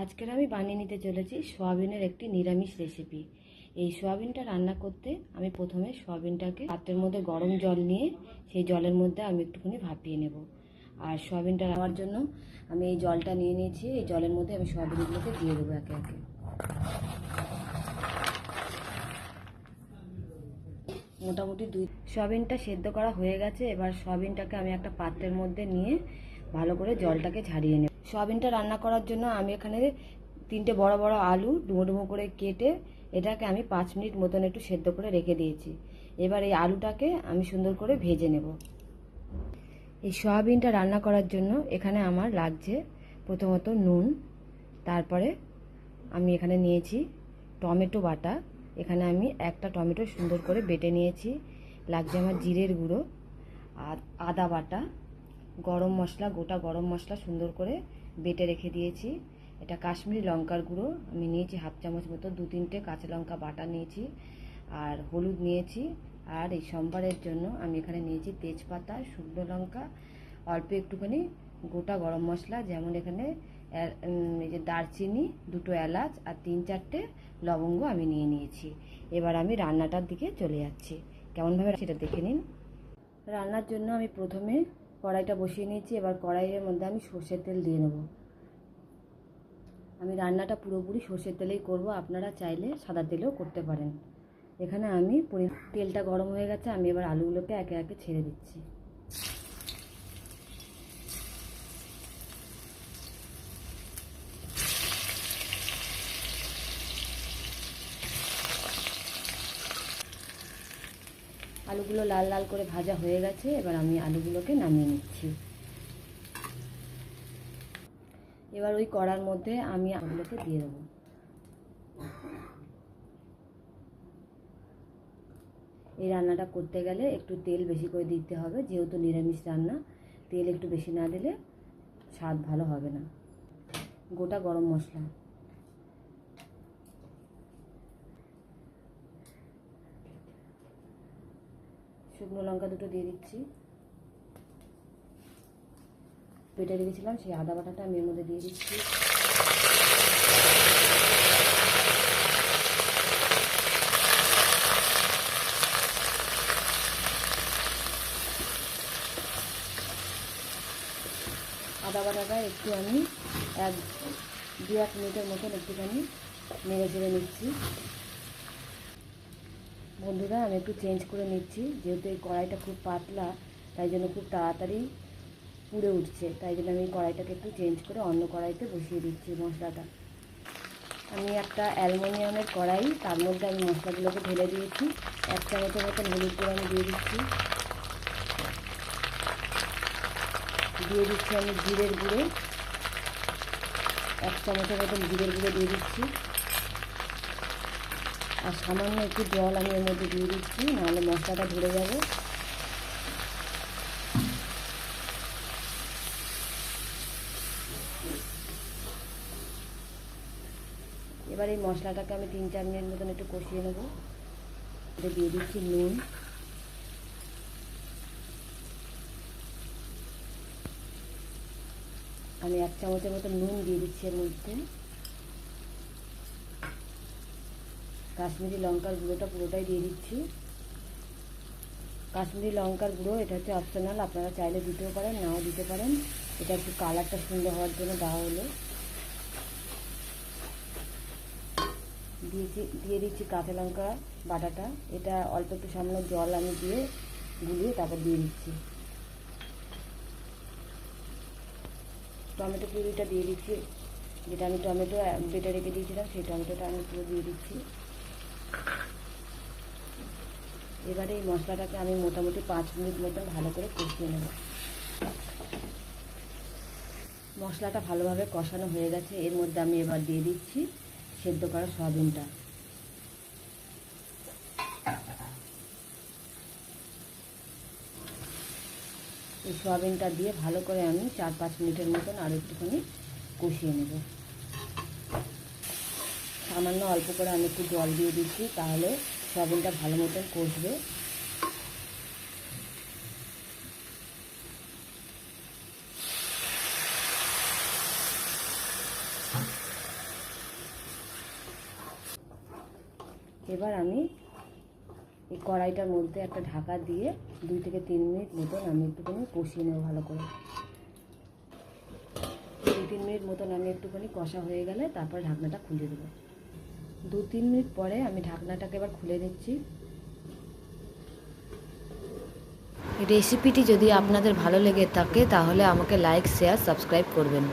আজকের আমি বানিয়ে নিতে চলেছি সোয়াবিনের একটি নিরামিষ রেসিপি এই সোয়াবিনটা রান্না করতে আমি প্রথমে সোয়াবিনটাকে পাত্রের মধ্যে গরম জল নিয়ে সেই জলের মধ্যে আমি একটুখানি ভাপিয়ে নেব। আর সোয়াবিনটা রান্নার জন্য আমি এই জলটা নিয়ে নিয়েছি, এই জলের মধ্যে আমি সোয়াবিনগুলোকে দিয়ে দেবো একে একে। মোটামুটি দুই সয়াবিনটা সেদ্ধ করা হয়ে গেছে, এবার সয়াবিনটাকে আমি একটা পাত্রের মধ্যে নিয়ে ভালো করে জলটাকে ঝারিয়ে নেব। সয়াবিনটা রান্না করার জন্য আমি এখানে তিনটে বড় বড় আলু ডুমো ডুমো করে কেটে এটাকে আমি পাঁচ মিনিট মতন একটু সেদ্ধ করে রেখে দিয়েছি। এবার এই আলুটাকে আমি সুন্দর করে ভেজে নেব। এই সয়াবিনটা রান্না করার জন্য এখানে আমার লাগছে প্রথমত নুন, তারপরে আমি এখানে নিয়েছি টমেটো বাটা। এখানে আমি একটা টমেটো সুন্দর করে বেটে নিয়েছি। লাগছে আমার জিরের গুঁড়ো আর আদা বাটা। গরম মশলা, গোটা গরম মশলা সুন্দর করে বেটে রেখে দিয়েছি। এটা কাশ্মীরি লঙ্কার গুঁড়ো। আমি নিয়েছি হাফ চামচ মতো, দু তিনটে কাঁচা লঙ্কা বাটা নিয়েছি আর হলুদ নিয়েছি। আর এই সোমবারের জন্য আমি এখানে নিয়েছি তেজপাতা, শুকনো লঙ্কা, অল্প একটুখানি গোটা গরম মশলা, যেমন এখানে এই যে দারচিনি, দুটো এলাচ আর তিন চারটে লবঙ্গ আমি নিয়ে নিয়েছি। এবার আমি রান্নাটার দিকে চলে যাচ্ছি। কেমনভাবে সেটা দেখে নিন। রান্নার জন্য আমি প্রথমে কড়াইটা বসিয়ে নিয়েছি, এবার কড়াইয়ের মধ্যে আমি সর্ষের তেল দিয়ে নেব। আমি রান্নাটা পুরোপুরি সর্ষের তেলেই করব, আপনারা চাইলে সাদা তেলেও করতে পারেন। এখানে আমি তেলটা গরম হয়ে গেছে, আমি এবার আলুগুলোকে একে একে ছেড়ে দিচ্ছি। আলুগুলো লাল লাল করে ভাজা হয়ে গেছে, এবার আমি আলুগুলোকে নামিয়ে নিচ্ছি। এবার ওই কড়ার মধ্যে আমি আলুগুলোকে দিয়ে দেবো। এই রান্নাটা করতে গেলে একটু তেল বেশি করে দিতে হবে, যেহেতু নিরামিষ রান্না, তেল একটু বেশি না দিলে স্বাদ ভালো হবে না। গোটা গরম মশলা। শুকনো লঙ্কা দুটো দিয়ে দিচ্ছি। পেটে রেখেছিলাম, সেই আদা বাটাটা আমি এর মধ্যে দিয়ে দিচ্ছি। আদা বাটাটা একটু আমি এক দু এক মিনিটের মতন একটুখানি নেড়ে চেড়ে নিচ্ছি। বন্ধুরা, আমি একটু চেঞ্জ করে নিচ্ছি। যেহেতু এই কড়াইটা খুব পাতলা, তাই জন্য খুব তাড়াতাড়ি পুড়ে উঠছে। তাই জন্য আমি কড়াইটাকে একটু চেঞ্জ করে অন্য কড়াইতে বসিয়ে দিচ্ছি মশলাটা। আমি একটা অ্যালুমিনিয়ামের কড়াই, তার মধ্যে আমি মশলাগুলোকে ঢেলে দিয়েছি। এক চামচের মতন হলুদ করে আমি দিয়ে দিচ্ছি। দিয়ে দিচ্ছি আমি জিরের গুঁড়ো। এক চামচের মতন জিরের গুঁড়ো দিয়ে দিচ্ছি। আর সামান্য একটু জল আমি এর মধ্যে দিয়ে দিচ্ছি, নাহলে মশলাটা ধরে যাবে। এবার এই মশলাটাকে আমি তিন চার মিনিট মতন একটু কষিয়ে নেব। দিয়ে দিচ্ছি নুন। আমি এক চামচের মতো নুন দিয়ে দিচ্ছি এর মধ্যে। কাশ্মীরি লঙ্কার গুঁড়োটা পুরোটাই দিয়ে দিচ্ছি। কাশ্মীরি লঙ্কার গুঁড়ো, এটা হচ্ছে অপশনাল আপনারা চাইলে দিতেও পারেন, নাও দিতে পারেন। এটা একটু কালারটা সুন্দর হওয়ার জন্য দেওয়া হলো। দিয়েছি, দিয়ে দিচ্ছি কাঁচা লঙ্কা বাটাটা। এটা অল্প একটু সামান্য জল আমি দিয়ে গুলিয়ে তারপর দিয়ে দিচ্ছি। টমেটো পিউরিটা দিয়ে দিচ্ছি। যেটা আমি টমেটো বেটে রেখে দিয়েছিলাম, সেই টমেটোটা আমি পুরো দিয়ে দিচ্ছি। এবারে এই মশলাটাকে আমি মোটামুটি পাঁচ মিনিট মতন ভালো করে কষিয়ে নেব। মশলাটা ভালোভাবে কষানো হয়ে গেছে। এর মধ্যে আমি এবার দিয়ে দিচ্ছি সেদ্ধ করা সয়াবিনটা। এই সয়াবিনটা দিয়ে ভালো করে আমি চার পাঁচ মিনিটের মতন আরও একটুখানি কষিয়ে নেব। সামান্য অল্প করে আমি একটু জল দিয়ে দিচ্ছি, তাহলে সাবুনটা ভালো মতন কষবে। এবার আমি এই কড়াইটার মধ্যে একটা ঢাকা দিয়ে দুই থেকে তিন মিনিট মতন আমি একটুখানি কষিয়ে নেব ভালো করে। দুই তিন মিনিট মতন আমি একটুখানি কষা হয়ে গেলে তারপরে ঢাকনাটা খুঁজে দেবো। দু তিন মিনিট পরে আমি ঢাকনাটাকে এবার খুলে দিচ্ছি রেসিপিটি যদি আপনাদের ভালো লেগে থাকে, তাহলে আমাকে লাইক শেয়ার সাবস্ক্রাইব করবেন।